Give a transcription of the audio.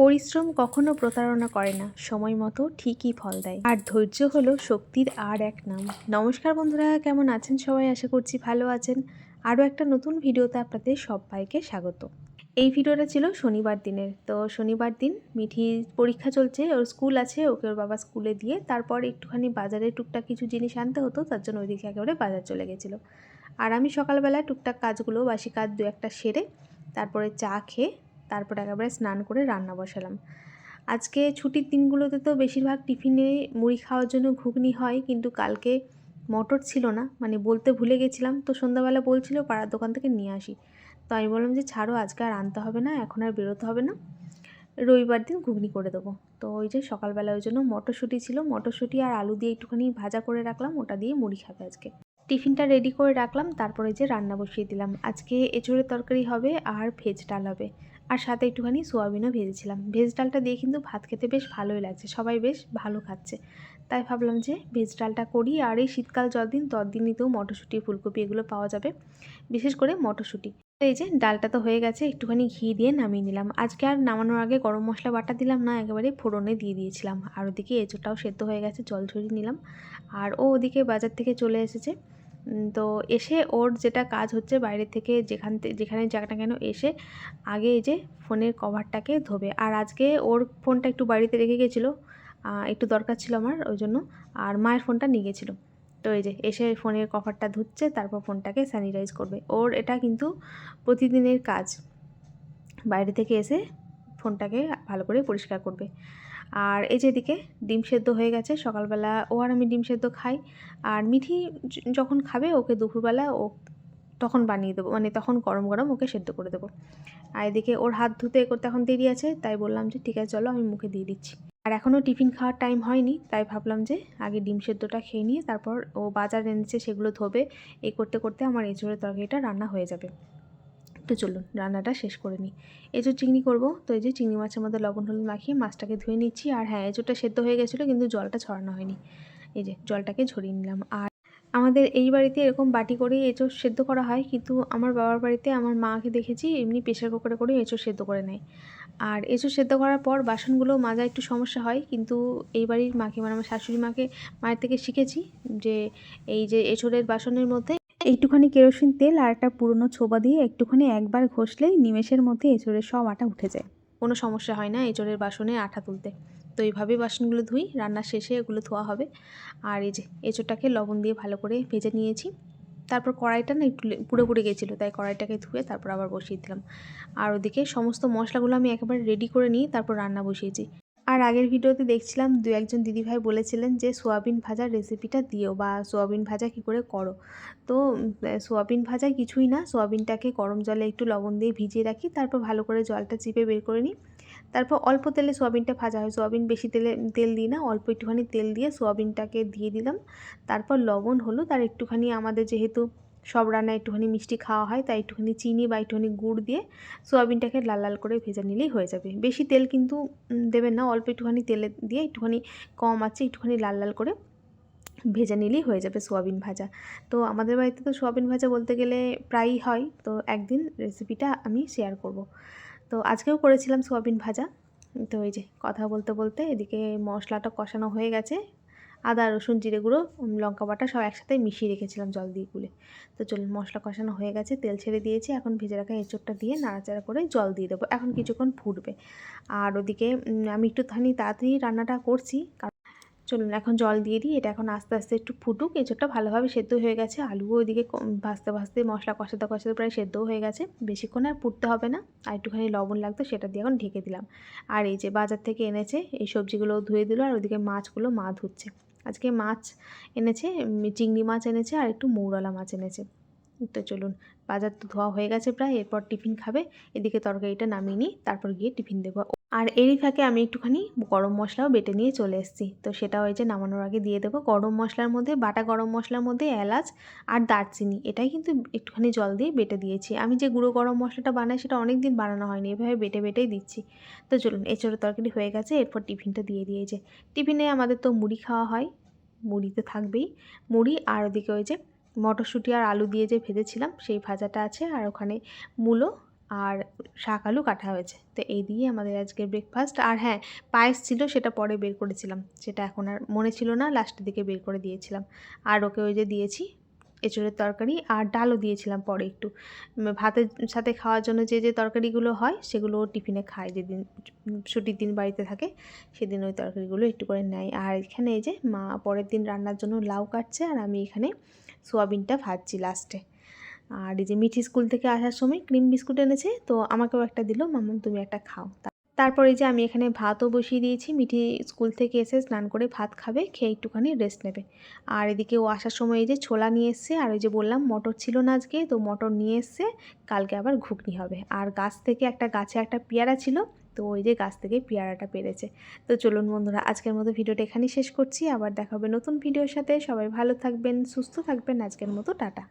পরিশ্রম কখনো প্রতারণা করে না, সময় মতো ঠিকই ফল দেয়। আর ধৈর্য হলো শক্তির আর এক নাম। নমস্কার বন্ধুরা, কেমন আছেন সবাই? আশা করছি ভালো আছেন। আরও একটা নতুন ভিডিওতে আপনাদের সবাইকে স্বাগত। এই ভিডিওটা ছিল শনিবার দিনের। তো শনিবার দিন মিঠি পরীক্ষা চলছে, ওর স্কুল আছে, ওকে ওর বাবা স্কুলে দিয়ে তারপর একটুখানি বাজারে টুকটাক কিছু জিনিস আনতে হতো, তার জন্য ওইদিকে একেবারে বাজার চলে গেছিল। আর আমি সকালবেলা টুকটাক কাজগুলো, বাসি কাজ দু একটা সেরে, তারপরে চা খেয়ে তারপর একেবারে স্নান করে রান্না বসালাম। আজকে ছুটির দিনগুলোতে তো বেশিরভাগ টিফিনে মুড়ি খাওয়ার জন্য ঘুগনি হয়, কিন্তু কালকে মটর ছিল না মানে বলতে ভুলে গেছিলাম। তো সন্ধ্যাবেলা বলছিল, পাড়ার দোকান থেকে নিয়ে আসি। তো আমি বললাম যে, ছাড়ো, আজকে আর আনতে হবে না, এখন আর বেরোতে হবে না। রবিবার দিন ঘুগনি করে দেবো। তো ওই যে সকালবেলা ওই জন্য মটরশুঁটি ছিল। মটরশুঁটি আর আলু দিয়ে একটুখানি ভাজা করে রাখলাম, ওটা দিয়ে মুড়ি খাবে আজকে। টিফিনটা রেডি করে রাখলাম, তারপরে যে রান্না বসিয়ে দিলাম। আজকে এঁচড়ের তরকারি হবে আর ভেজ ডাল হবে। আর সাথে একটুখানি সোয়াবিনও ভেজেছিলাম। ভেজ ডালটা দিয়ে কিন্তু ভাত খেতে বেশ ভালোই লাগছে, সবাই বেশ ভালো খাচ্ছে। তাই ভাবলাম যে ভেজ ডালটা করি আর এই শীতকাল যতদিন ততদিনই তো মটরশুঁটি, ফুলকপি এগুলো পাওয়া যাবে, বিশেষ করে মটরশুঁটি। এই যে ডালটা তো হয়ে গেছে, একটুখানি ঘি দিয়ে নামিয়ে নিলাম। আজকে আর নামানোর আগে গরম মশলা বাটা দিলাম না, একেবারে ফোড়নে দিয়ে দিয়েছিলাম। আর ওদিকে এঁচোটাও সেদ্ধ হয়ে গেছে, জল ঝরিয়ে নিলাম। আর ও ওদিকে বাজার থেকে চলে এসেছে তো এসে ওর যেটা কাজ হচ্ছে বাইরে থেকে যেখান যেখানে যাক না কেন এসে আগে এই যে ফোনের কভারটাকে ধোবে। আর আজকে ওর ফোনটা একটু বাড়িতে রেখে গেছিল একটু দরকার ছিল আমার ওই জন্য, আর মায়ের ফোনটা নিয়ে গেছিল। তো এই যে এসে ফোনের কভারটা ধুচ্ছে, তারপর ফোনটাকে স্যানিটাইজ করবে। ওর এটা কিন্তু প্রতিদিনের কাজ। বাইরে থেকে এসে ফোনটাকে ভালো করে পরিষ্কার করবে। আর এই যে যেদিকে ডিম সেদ্ধ হয়ে গেছে, সকালবেলা ও আর আমি ডিম সেদ্ধ খাই। আর মিঠি যখন খাবে ওকে দুপুরবেলা ও তখন বানিয়ে দেবো মানে তখন গরম গরম ওকে সেদ্ধ করে দেবো। আর এদিকে ওর হাত ধুতে করতে এখন দেরি আছে, তাই বললাম যে ঠিক আছে চলো আমি মুখে দিয়ে দিচ্ছি। আর এখনও টিফিন খাওয়ার টাইম হয়নি, তাই ভাবলাম যে আগে ডিম সেদ্ধটা খেয়ে নিয়ে তারপর ও বাজার এনেছে সেগুলো ধোবে। এই করতে করতে আমার এঁচড়ের তরকারিটা রান্না হয়ে যাবে। তো চলুন, রান্নাটা শেষ করে নিই। এঁচোর চিংড়ি করব। তো এই যে চিংড়ি মাছের মধ্যে লবণ, হলুদ মাখিয়ে মাছটাকে ধুয়ে নিচ্ছি। আর হ্যাঁ এঁচোরটা সেদ্ধ হয়ে গেছিল, কিন্তু জলটা ছড়ানো হয়নি। এই যে জলটাকে ঝরিয়ে নিলাম। আর আমাদের এই বাড়িতে এরকম বাটি করে এঁচোড় সেদ্ধ করা হয়, কিন্তু আমার বাবার বাড়িতে আমার মাকে দেখেছি, এমনি প্রেশার কুকারে করে এঁচোড় সেদ্ধ করে নেয়। আর এঁচোড় সেদ্ধ করার পর বাসনগুলো মাজা একটু সমস্যা হয়, কিন্তু এই বাড়ির মাকে মানে আমার শাশুড়ি মাকে, মায়ের থেকে শিখেছি যে এই যে এঁচোড়ের বাসনের মধ্যে একটুখানি কেরোসিন তেল আর একটা পুরনো ছোবা দিয়ে একটুখানি একবার ঘষলেই নিমেষের মধ্যে এঁচোড়ের সব আটা উঠে যায়। কোনো সমস্যা হয় না এঁচোড়ের বাসনে আঠা তুলতে। তো এইভাবেই বাসনগুলো ধুই, রান্নার শেষে এগুলো ধোয়া হবে। আর এই যে এঁচোড়টাকে লবণ দিয়ে ভালো করে ভেজে নিয়েছি। তারপর কড়াইটা না একটু পুরো পুড়ে গেছিল, তাই কড়াইটাকে ধুয়ে তারপর আবার বসিয়ে দিলাম। আর ওদিকে সমস্ত মশলাগুলো আমি একেবারে রেডি করে নিয়ে তারপর রান্না বসিয়েছি। আর আগের ভিডিওতে দেখছিলাম দু একজন দিদিভাই বলেছিলেন যে সোয়াবিন ভাজার রেসিপিটা দিও বা সোয়াবিন ভাজা কী করে করো। তো সোয়াবিন ভাজা কিছুই না, সোয়াবিনটাকে গরম জলে একটু লবণ দিয়ে ভিজিয়ে রাখি, তারপর ভালো করে জলটা চিপে বের করে নিই। তারপর অল্প তেলে সোয়াবিনটা ভাজা হয়, সোয়াবিন বেশি তেলে, তেল দিই না, অল্প একটুখানি তেল দিয়ে সোয়াবিনটাকে দিয়ে দিলাম। তারপর লবণ, হলুদ আর একটুখানি আমাদের যেহেতু সব রান্নায় একটুখানি মিষ্টি খাওয়া হয়, তাই একটুখানি চিনি বা একটুখানি গুড় দিয়ে সোয়াবিনটাকে লাল লাল করে ভেজে নিলেই হয়ে যাবে। বেশি তেল কিন্তু দেবেন না, অল্প একটুখানি তেলে দিয়ে একটুখানি কম আছে, একটুখানি লাল লাল করে ভেজে নিলেই হয়ে যাবে সোয়াবিন ভাজা। তো আমাদের বাড়িতে তো সোয়াবিন ভাজা বলতে গেলে প্রায়ই হয়, তো একদিন রেসিপিটা আমি শেয়ার করব। তো আজকেও করেছিলাম সোয়াবিন ভাজা, তো এই যে কথা বলতে বলতে এদিকে মশলাটা কষানো হয়ে গেছে আদা, রসুন, জিরে গুঁড়ো লঙ্কা বাটা সব একসাথে মিশিয়ে রেখেছিলাম জল দিয়ে গুলে। তো চলুন, মশলা কষানো হয়ে গেছে, তেল ছেড়ে দিয়েছি। এখন ভেজে রাখা এঁচোড়টা দিয়ে নাড়াচাড়া করে জল দিয়ে দেবো। এখন কিছুক্ষণ ফুটবে। আর ওদিকে আমি একটুখানি তাড়াতাড়ি রান্নাটা করছি। চলুন, এখন জল দিয়ে দিই। এটা এখন আস্তে আস্তে একটু ফুটুক। এঁচোড়টা ভালোভাবে সেদ্ধ হয়ে গেছে। আলুও ওইদিকে ভাজতে ভাজতে মশলা কষাতে কষাতে প্রায় সেদ্ধও হয়ে গেছে। বেশিক্ষণ আর ফুটতে হবে না। আর একটুখানি লবণ লাগতো, সেটা দিয়ে এখন ঢেকে দিলাম। আর এই যে বাজার থেকে এনেছে, এই সবজিগুলো ধুয়ে দিল। আর ওদিকে মাছগুলো মা ধুচ্ছে। আজকে মাছ এনেছে চিংড়ি মাছ এনেছে আর একটু মৌরলা মাছ এনেছে। তো চলুন বাজার তো ধোয়া হয়ে গেছে প্রায়, এরপর টিফিন খাবে, এদিকে তরকারিটা নামিয়ে নিই, তারপর গিয়ে টিফিন দেবো। আর এরই ফাঁকে আমি একটুখানি গরম মশলাও বেটে নিয়ে চলে এসেছি। তো সেটা যে নামানোর আগে দিয়ে দেবো। গরম মশলার মধ্যে, বাটা গরম মশলার মধ্যে এলাচ আর দারচিনি, এটাই কিন্তু একটুখানি জল দিয়ে বেটে দিয়েছি। আমি যে গুঁড়ো গরম মশলাটা বানাই, সেটা অনেক দিন বানানো হয়নি, এভাবে বেটে বেটেই দিচ্ছি। তো চলুন, এঁচড়ো তরকারি হয়ে গেছে, এরপর টিফিনটা দিয়ে দিয়েছে টিফিনে আমাদের তো মুড়ি খাওয়া হয় মুড়ি তো থাকবেই, মুড়ি আর ওদিকে ওই যে মটরশুঁটি আর আলু দিয়ে যে ভেজেছিলাম, সেই ভাজাটা আছে আর ওখানে মূলো আর শাক আলু কাটা হয়েছে। তো এই দিয়ে আমাদের আজকে ব্রেকফাস্ট আর হ্যাঁ পায়েস ছিল, সেটা পরে বের করেছিলাম। সেটা এখন আর মনে ছিল না লাস্টের দিকে বের করে দিয়েছিলাম। আর ওকে ওই যে দিয়েছি এঁচড়ের তরকারি আর ডালও দিয়েছিলাম পরে একটু। ভাতের সাথে খাওয়ার জন্য যে যে তরকারিগুলো হয় সেগুলো টিফিনে খায়। যেদিন ছুটির দিন বাড়িতে থাকে সেদিন ওই তরকারিগুলো একটু করে নেয়। আর এখানে এই যে মা পরের দিন রান্নার জন্য লাউ কাটছে আর আমি এখানে সোয়াবিনটা ভাজছি লাস্টে। আর এই যে মিঠি স্কুল থেকে আসার সময় ক্রিম বিস্কুট এনেছে, তো আমাকেও একটা দিল মাম্মাম তুমি একটা খাও। তারপর এই যে আমি এখানে ভাতও বসিয়ে দিয়েছি। মিঠি স্কুল থেকে এসে স্নান করে ভাত খাবে, খেয়ে একটুখানি রেস্ট নেবে। আর এদিকে ও আসার সময় এই যে ছোলা নিয়ে এসছে, আর ওই যে বললাম মটর ছিল না আজকে, তো মটর নিয়ে এসছে, কালকে আবার ঘুগনি হবে। আর গাছ থেকে একটা গাছে একটা পেয়ারা ছিল, তো ওই যে গাছ থেকে পেয়ারাটা পেরেছে। তো চলুন বন্ধুরা, আজকের মতো ভিডিওটা এখানেই শেষ করছি। আবার দেখা হবে নতুন ভিডিওর সাথে। সবাই ভালো থাকবেন, সুস্থ থাকবেন। আজকের মতো টাটা।